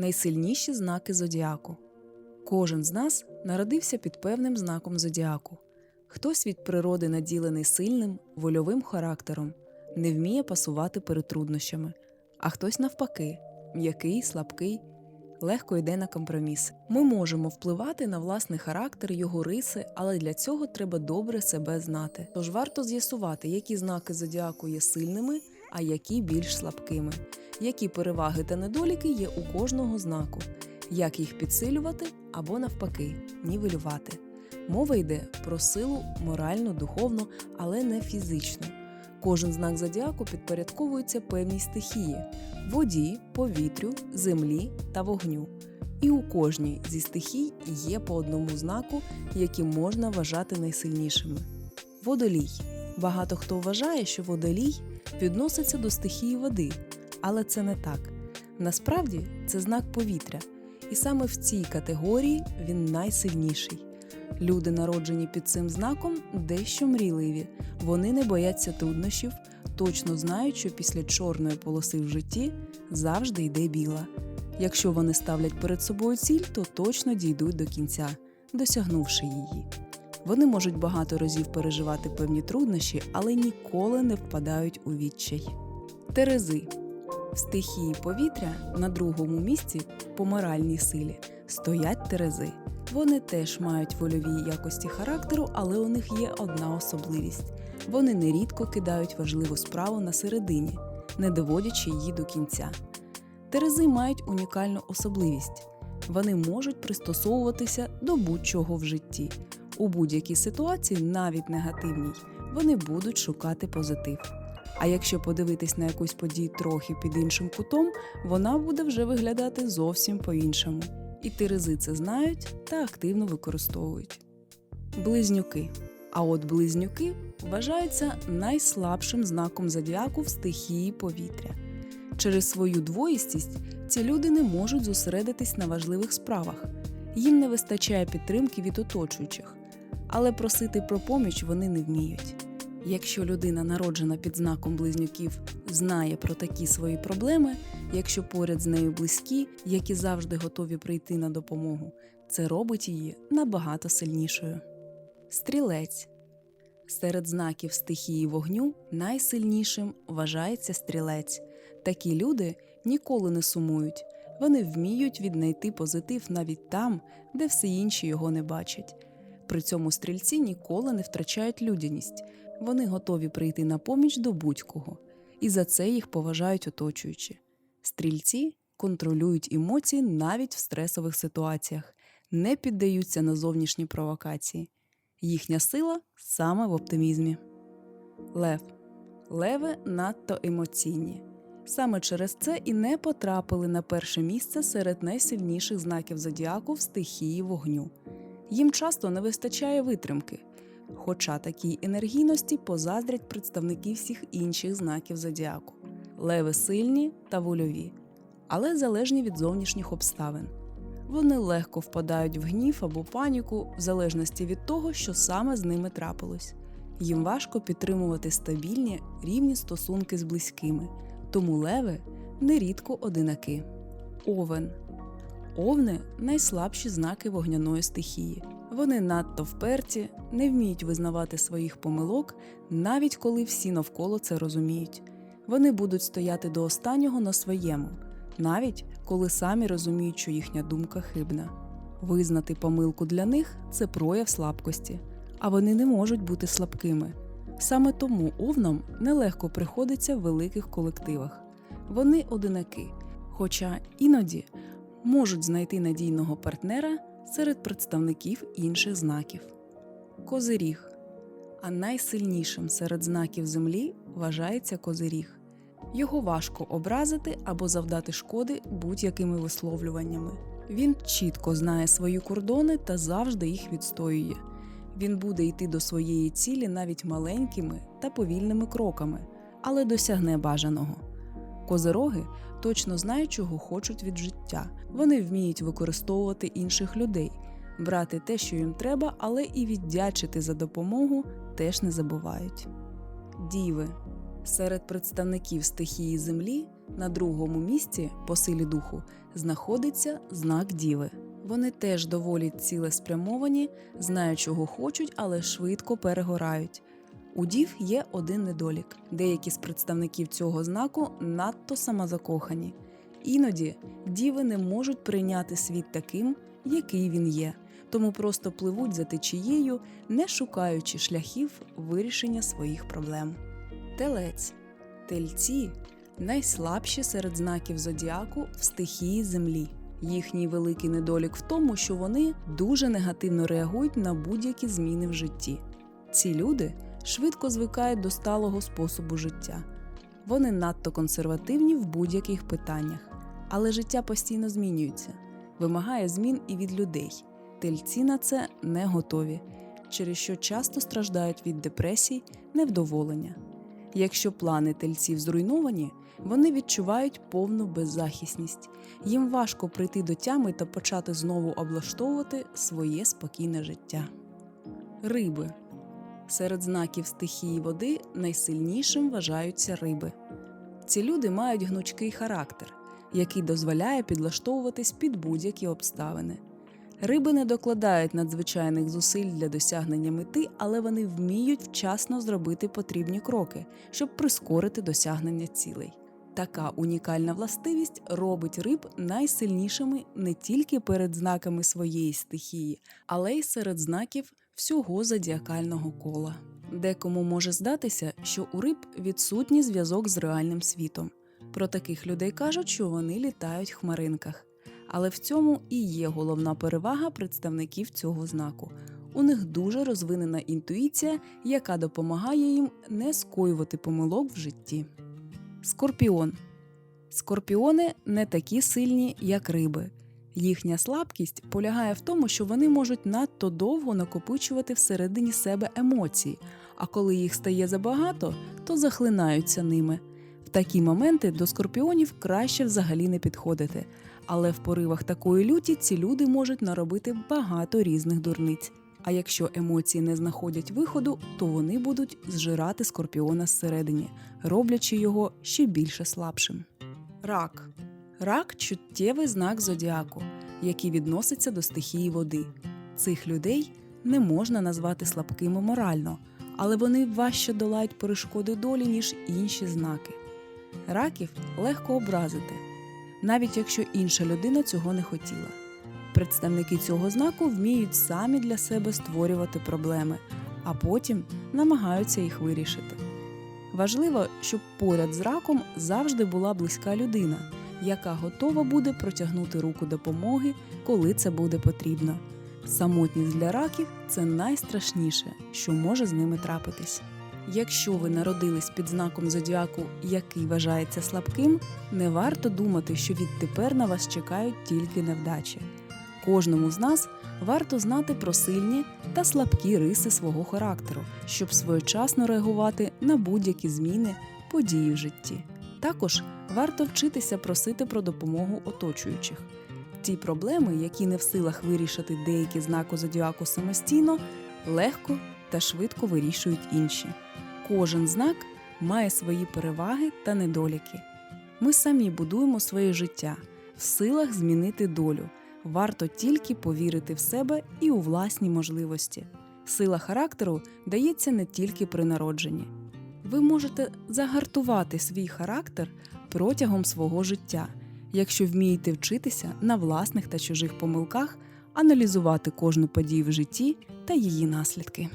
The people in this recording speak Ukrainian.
Найсильніші знаки зодіаку. Кожен з нас народився під певним знаком зодіаку. Хтось від природи наділений сильним, вольовим характером, не вміє пасувати перед труднощами, а хтось навпаки, м'який, слабкий, легко йде на компроміс. Ми можемо впливати на власний характер, його риси, але для цього треба добре себе знати. Тож варто з'ясувати, які знаки зодіаку є сильними, а які більш слабкими, які переваги та недоліки є у кожного знаку, як їх підсилювати або навпаки нівелювати. Мова йде про силу моральну, духовну, але не фізичну. Кожен знак зодіаку підпорядковується певній стихії воді, повітрю, землі та вогню. І у кожній зі стихій є по одному знаку, які можна вважати найсильнішими. Водолій. Багато хто вважає, що водолій відноситься до стихії води, але це не так. Насправді це знак повітря, і саме в цій категорії він найсильніший. Люди, народжені під цим знаком, дещо мрійливі. Вони не бояться труднощів, точно знають, що після чорної полоси в житті завжди йде біла. Якщо вони ставлять перед собою ціль, то точно дійдуть до кінця, досягнувши її. Вони можуть багато разів переживати певні труднощі, але ніколи не впадають у відчай. Терези в стихії повітря на другому місці по моральній силі стоять терези. Вони теж мають вольові якості характеру, але у них є одна особливість: вони нерідко кидають важливу справу на середині, не доводячи її до кінця. Терези мають унікальну особливість: вони можуть пристосовуватися до будь-чого в житті. У будь-якій ситуації, навіть негативній, вони будуть шукати позитив. А якщо подивитись на якусь подію трохи під іншим кутом, вона буде вже виглядати зовсім по-іншому. І терези це знають та активно використовують. Близнюки. А от близнюки вважаються найслабшим знаком зодіаку в стихії повітря. Через свою двоїстість ці люди не можуть зосередитись на важливих справах, їм не вистачає підтримки від оточуючих, але просити про поміч вони не вміють. Якщо людина, народжена під знаком близнюків, знає про такі свої проблеми, якщо поряд з нею близькі, які завжди готові прийти на допомогу, це робить її набагато сильнішою. Стрілець серед знаків стихії вогню найсильнішим вважається стрілець. Такі люди ніколи не сумують, вони вміють віднайти позитив навіть там, де всі інші його не бачать. При цьому стрільці ніколи не втрачають людяність, вони готові прийти на поміч до будь-кого, і за це їх поважають оточуючі. Стрільці контролюють емоції навіть в стресових ситуаціях, не піддаються на зовнішні провокації. Їхня сила саме в оптимізмі. Лев. Леви надто емоційні. Саме через це і не потрапили на перше місце серед найсильніших знаків зодіаку в стихії вогню. Їм часто не вистачає витримки, хоча такій енергійності позаздрять представники всіх інших знаків зодіаку. Леви сильні та вольові, але залежні від зовнішніх обставин. Вони легко впадають в гнів або паніку в залежності від того, що саме з ними трапилось. Їм важко підтримувати стабільні рівні стосунки з близькими, тому леви нерідко одинаки. Овен Овни найслабші знаки вогняної стихії. Вони надто вперті, не вміють визнавати своїх помилок, навіть коли всі навколо це розуміють. Вони будуть стояти до останнього на своєму, навіть коли самі розуміють, що їхня думка хибна. Визнати помилку для них це прояв слабкості, а вони не можуть бути слабкими. Саме тому овнам нелегко приходиться в великих колективах. Вони одинаки, хоча іноді можуть знайти надійного партнера серед представників інших знаків. Козиріг. А найсильнішим серед знаків землі вважається козиріг. Його важко образити або завдати шкоди будь-якими висловлюваннями. Він чітко знає свої кордони та завжди їх відстоює. Він буде йти до своєї цілі навіть маленькими та повільними кроками, але досягне бажаного. Козироги точно знають, чого хочуть від життя. Вони вміють використовувати інших людей, брати те, що їм треба, але і віддячити за допомогу теж не забувають. Діви серед представників стихії землі На другому місці по силі духу знаходиться знак Діви. Вони теж доволі цілеспрямовані, знають, чого хочуть, але швидко перегорають. У дів є один недолік. Деякі з представників цього знаку надто самозакохані. Іноді діви не можуть прийняти світ таким, який він є, тому просто пливуть за течією, не шукаючи шляхів вирішення своїх проблем. Телець. Тельці найслабші серед знаків зодіаку в стихії землі. Їхній великий недолік в тому, що вони дуже негативно реагують на будь-які зміни в житті. Ці люди швидко звикають до сталого способу життя. Вони надто консервативні в будь-яких питаннях, але життя постійно змінюється, вимагає змін і від людей. Тельці на це не готові, через що часто страждають від депресій, невдоволення. Якщо плани тельців зруйновані, вони відчувають повну беззахисність. Їм важко прийти до тями та почати знову облаштовувати своє спокійне життя. Риби серед знаків стихії води найсильнішим вважаються риби. Ці люди мають гнучкий характер, який дозволяє підлаштовуватись під будь-які обставини. Риби не докладають надзвичайних зусиль для досягнення мети, але вони вміють вчасно зробити потрібні кроки, щоб прискорити досягнення цілей. Така унікальна властивість робить риб найсильнішими не тільки перед знаками своєї стихії, але й серед знаків всього зодіакального кола. Декому може здатися, що у риб відсутній зв'язок з реальним світом. Про таких людей кажуть, що вони літають в хмаринках. Але в цьому і є головна перевага представників цього знаку. У них дуже розвинена інтуїція, яка допомагає їм не скоювати помилок в житті. Скорпіон. Скорпіони не такі сильні, як риби. Їхня слабкість полягає в тому, що вони можуть надто довго накопичувати всередині себе емоції, а коли їх стає забагато, то захлинаються ними. В такі моменти до скорпіонів краще взагалі не підходити, але в поривах такої люті ці люди можуть наробити багато різних дурниць. А якщо емоції не знаходять виходу, то вони будуть зжирати скорпіона зсередині, роблячи його ще більше слабшим. Рак Рак чуттєвий знак зодіаку, який відноситься до стихії води. Цих людей не можна назвати слабкими морально, але вони важче долають перешкоди долі, ніж інші знаки. Раків легко образити, навіть якщо інша людина цього не хотіла. Представники цього знаку вміють самі для себе створювати проблеми, а потім намагаються їх вирішити. Важливо, щоб поряд з раком завжди була близька людина, яка готова буде протягнути руку допомоги, коли це буде потрібно. Самотність для раків це найстрашніше, що може з ними трапитись. Якщо ви народились під знаком зодіаку, який вважається слабким, не варто думати, що відтепер на вас чекають тільки невдачі. Кожному з нас варто знати про сильні та слабкі риси свого характеру, щоб своєчасно реагувати на будь-які зміни, події в житті. Також варто вчитися просити про допомогу оточуючих. Ті проблеми, які не в силах вирішити деякі знаки зодіаку самостійно, легко та швидко вирішують інші. Кожен знак має свої переваги та недоліки. Ми самі будуємо своє життя в силах змінити долю. Варто тільки повірити в себе і у власні можливості. Сила характеру дається не тільки при народженні. Ви можете загартувати свій характер протягом свого життя, якщо вмієте вчитися на власних та чужих помилках, аналізувати кожну подію в житті та її наслідки.